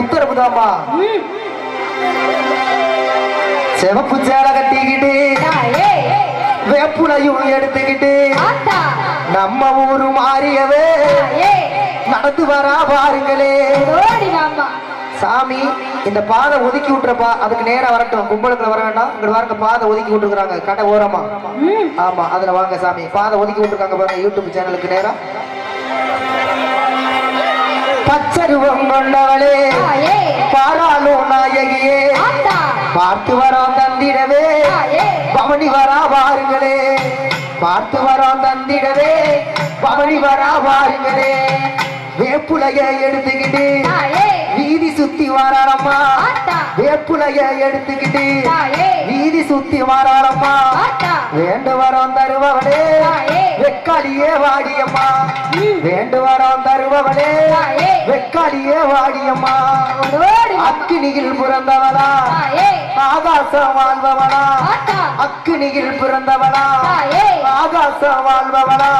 உத்தரவுதாம்மா. சிவப்பு சேலை கட்டிக்கிட்டு வேப்புலையும் எடுத்துக்கிட்டு நம்ம ஊரு மாறியவே நடந்து வரா பாருங்களே. சாமி இந்த பாதை ஒதுக்கி விட்டுறப்பா அதுக்கு நேரா வரட்டும். கும்பலத்துல வர வேண்டாம். இங்க பாருங்க பாதை ஒதுக்கி விட்டுருக்காங்க கடை ஓரமா. ஆமா அதுல வாங்க சாமி. பாதை ஒதுக்கி விட்டுருக்காங்க பாருங்க யூடியூப் சேனலுக்கு நேரா. பச்சருவம் கொண்டவளே. பாராளும் நாயகியே. பார்த்து வரோம் தந்திடவே. பவனி வரா பாருங்களே பார்த்து வரோம் தந்திடவே. பவனி வரா பாருங்களே வேப்புலைய எடுத்துக்கிட்டு வீதி சுத்தி வாராளம்மா வேப்புலைய எடுத்துக்கிட்டு வீதி சுத்தி வாராளம்மா வேண்டு வரோம் தருபவளே. வெக்காளியே வாடியம்மா. வேண்டு வரோம் தருபவளே வெக்காளியே வாடியம்மா. அக்கினியில் பிறந்தவளா. ஆகாசம் வாழ்பவளா. அக்கினியில் பிறந்தவளா. ஆகாசம் வாழ்பவளா.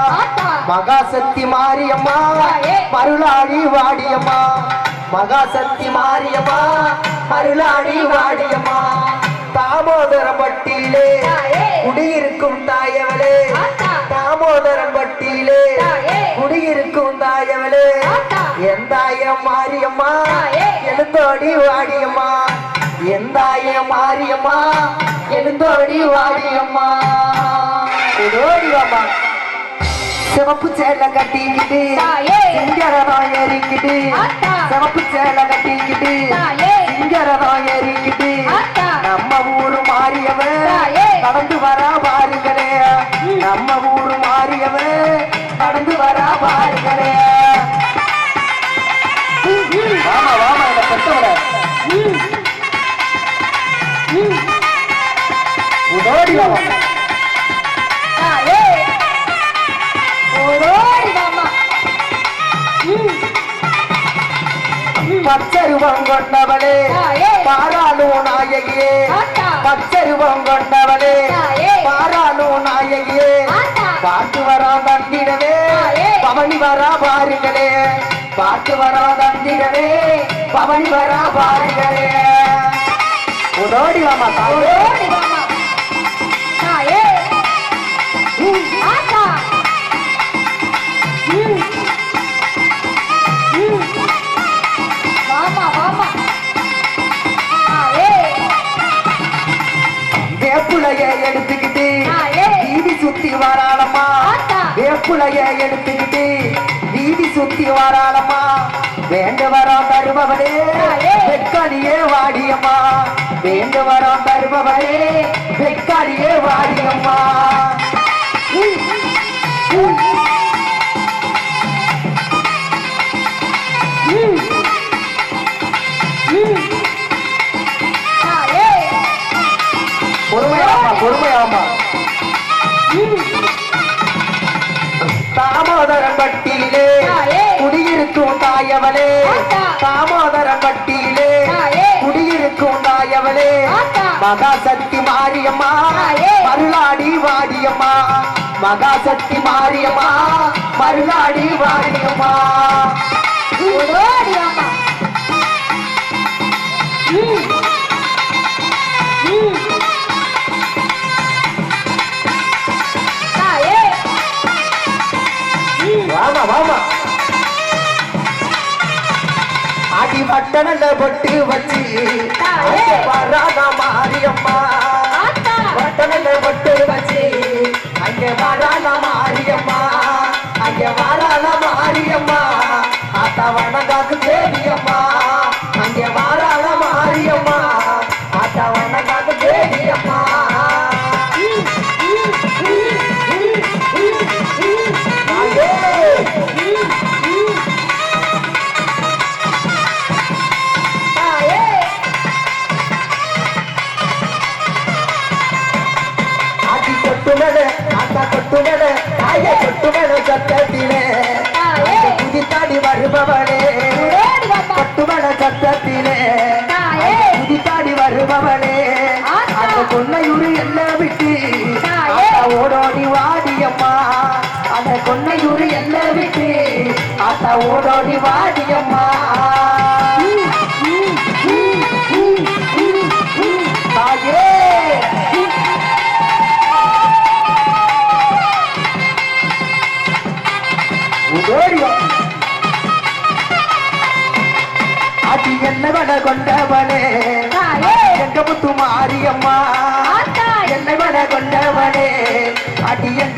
மகாசக்தி மாரியம்மா. மருளாடி வாடியம்மா. மகாசக்தி மாரியம்மா. மருளாடி வாடியம்மா. தாமோதரம் பட்டியிலே குடியிருக்கும் தாயவளே. தாமோதரம் குடியிருக்கும் தாயவளே எந்தாயம் மாரியம்மா எழுந்தோடி வாடியம்மா எந்தாயம் மாரியம்மா எழுந்தோடி வாடியம்மா ஓடி வாமா சிவப்பு சேலை கட்டிக்கிட்டு. சிங்கரதான் ஏறிக்கிட்டு. சிவப்பு சேலை கட்டிக்கிட்டு. சிங்கரதான் ஏறிக்கிட்டு. நம்ம ஊரு மாறியவன் தாயே. நடந்து வரா பாருங்களே நம்ம ஊரு மாறியவன் நடந்து வரா பாருங்களே வாமா வாமா இந்த பெத்தவர ஓடி வாமா பச்சருவம் கொண்டவளே தாயே. பாராளும் நாயகியே. பச்சருவம் கொண்டவளே தாயே. பாராளும் நாயகியே. பார்த்து வரா தாயே. பவனி வரா பாருங்களே. பார்த்து வரா தந்திடவே பவனி வரா பாருங்களே. உதோடி வாமா தாயே. வேப்புலைய எடுத்துக்கிட்டு. வீதி சுத்தி வராளம்மா. வேப்புலைய எடுத்துக்கிட்டு வீதி சுத்தி வராளம்மா. வேண்டு வரோம் தருபவளே தாயே. வெக்காளியே வாடியம்மா. வேண்டு வரோம் தருபவளே வெக்காளியே வாடியம்மா. தாமோதரன் பட்டியிலே. குடியிருக்கும் தாயவளே ஆத்தா. தாமோதரன் பட்டியிலே. குடியிருக்கும் தாயவளே. மகாசக்தி மாரியம்மா. மருளாடி வாடியம்மா மகாசக்தி மாரியம்மா மருளாடி வாடியம்மா வாமா வாமா. அடி பட்டணல பொட்டு வச்சு வராத மாரியம்மா. பட்டணல பொட்டு வச்சு அங்கே வராத மாரியம்மா. அங்கே வராத மாரியம்மா. ஆத்தா வணங்காக்கு தேவியம்மா. ஆட்டி கொட்டு மேல ஆத்தா கொட்டு மேல தாய கொட்டு மேல சத்தத்திலே. குதித்தாடி வருபவளே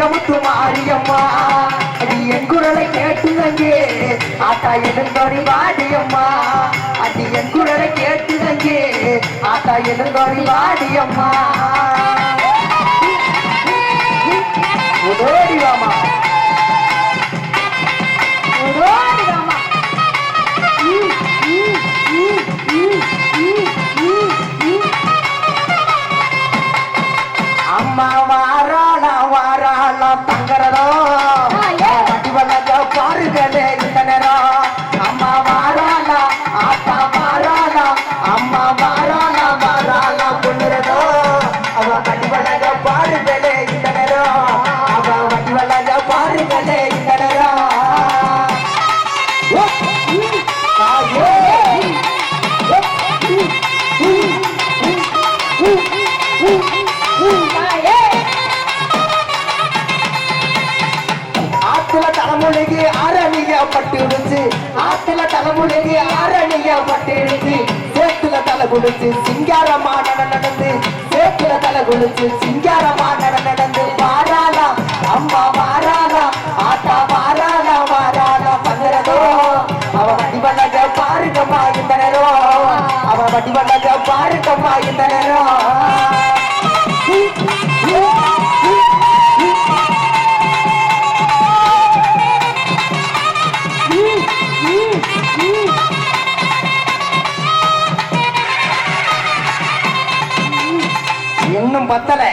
கமுத்து மாரியம்மா அடி என் குரலை கேட்டுதங்கே. ஆத்தா எழுந்தோடி வாடியம்மா அடி என் குரலை கேட்டுதங்கே. ஆத்தா எழுந்தோடி வாடியம்மா ஓடி வாமா. ஓடி வாமா. தாயே. வடிவலக பாருங்களே இந்த நேரம் அம்மா வாராள ஆத்தா வாராள அம்மா வாராள வாராள பொண்ணுறதோ அவ வடிவலக பாருங்களே இந்த நேரம் அவ வடிவலக பாருங்களே இந்த நேரம் ஓ, ம், தாயே. ஓ, தலைமுழுகி அரணியா ம், ஆத்துல தலைமுறைக்கு அரணிய பட்டுடுச்சு. ஆத்துல தலைமுறைக்கு அரணிய பட்டுடுச்சு. சேத்துல தலை குடிச்சு சிங்காரமா நடந்து சேத்துல தலை குடிச்சு சிங்காரமா நடந்து. பாராளா அம்மாவா இன்னும் பத்தல.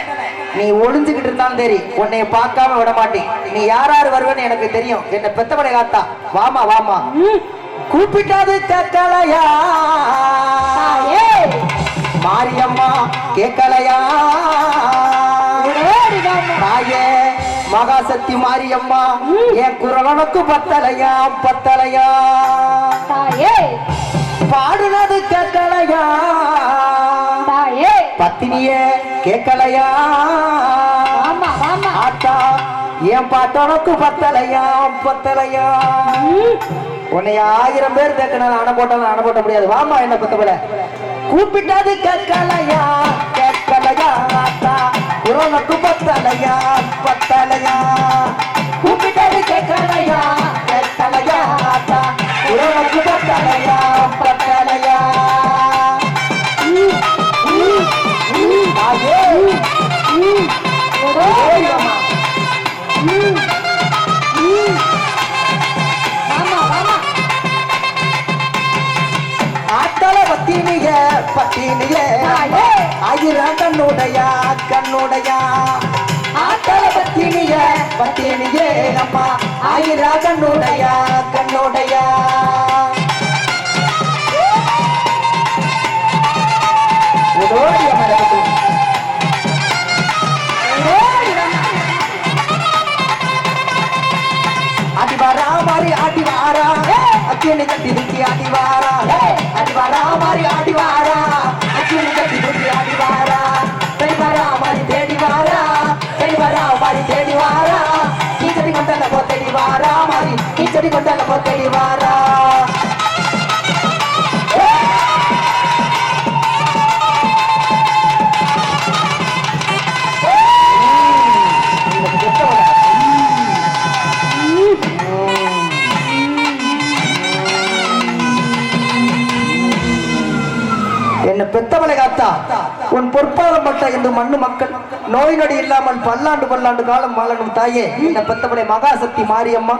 நீ ஒளிஞ்சுக்கிட்டு இருந்தாலும் சரி உன்னை பார்க்காம விட மாட்டேன். நீ யார் யார் வருவேன்னு எனக்கு தெரியும். என்ன பெத்தபடி காத்தா. வாமா வாமா. கூப்பிட்டாது கேட்கலையா மாரியம்மா கேட்கலையா தாயே மகாசக்தி மாரியம்மா என் குரலனுக்கு பத்தலையா? பத்தலையா? தாயே. பாடுனது கேட்கலையா தாயே. பத்தினியே கேட்கலையா ஆத்தா என் பாட்டனுக்கு பத்தலையா? பத்தலையா. உன்னை ஆயிரம் பேர் தேக்கணும் அணை போட்டாலும் அணை போட்ட முடியாது. வாமா என்ன பத்தபல கூப்பிட்டது கேட்கலையா? கேட்கலையா ஆத்தா? உனக்கு பத்தலையா? பத்தலையா? கூப்பிட்டது கேட்கலையா? கேட்கலையா ஆத்தா? உனக்கு பத்தலையா? பத்தினிய பத்தினிய ஆயிரம் கண்ணுடைய கண்ணுடைய. ஆத்தல பத்தினிய பத்தினிய அம்மா ஆயிரம் கண்ணுடைய கண்ணுடைய. அக்கினி கட்டி துக்கி அடிவாரா அடிவாரா மாறி அடிவாரா அக்கினி கட்டி துக்கி அடிவாரா தைவாரா மாறி தேடி வாரா தைவாரா மாறி தேடி வாரா போத்தடி வாரா மாறி நீச்சடி கொண்டல போத்தடி வாரா பொற்பாதம் இந்த மண்ணு மக்கள் நோய் நொடி இல்லாமல் பல்லாண்டு பல்லாண்டு காலம் வாழணும் தாயே. இந்த பெத்தவளை மகாசக்தி மாரியம்மா.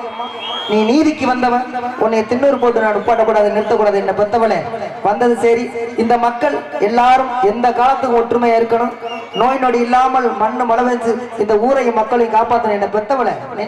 நீ நீதிக்கு வந்தவன். உன்னை திண்ணூறு போட்டு நான் உட்பாட்டக்கூடாது நிறுத்தக்கூடாது என்ன பெத்தவளே வந்தது சரி. இந்த மக்கள் எல்லாரும் எந்த காலத்துக்கும் ஒற்றுமையா இருக்கணும்? நோய் நொடி இல்லாமல் மண்ணு மழை இந்த ஊரையும் மக்களையும் காப்பாற்றணும் என்ன பெத்தவளை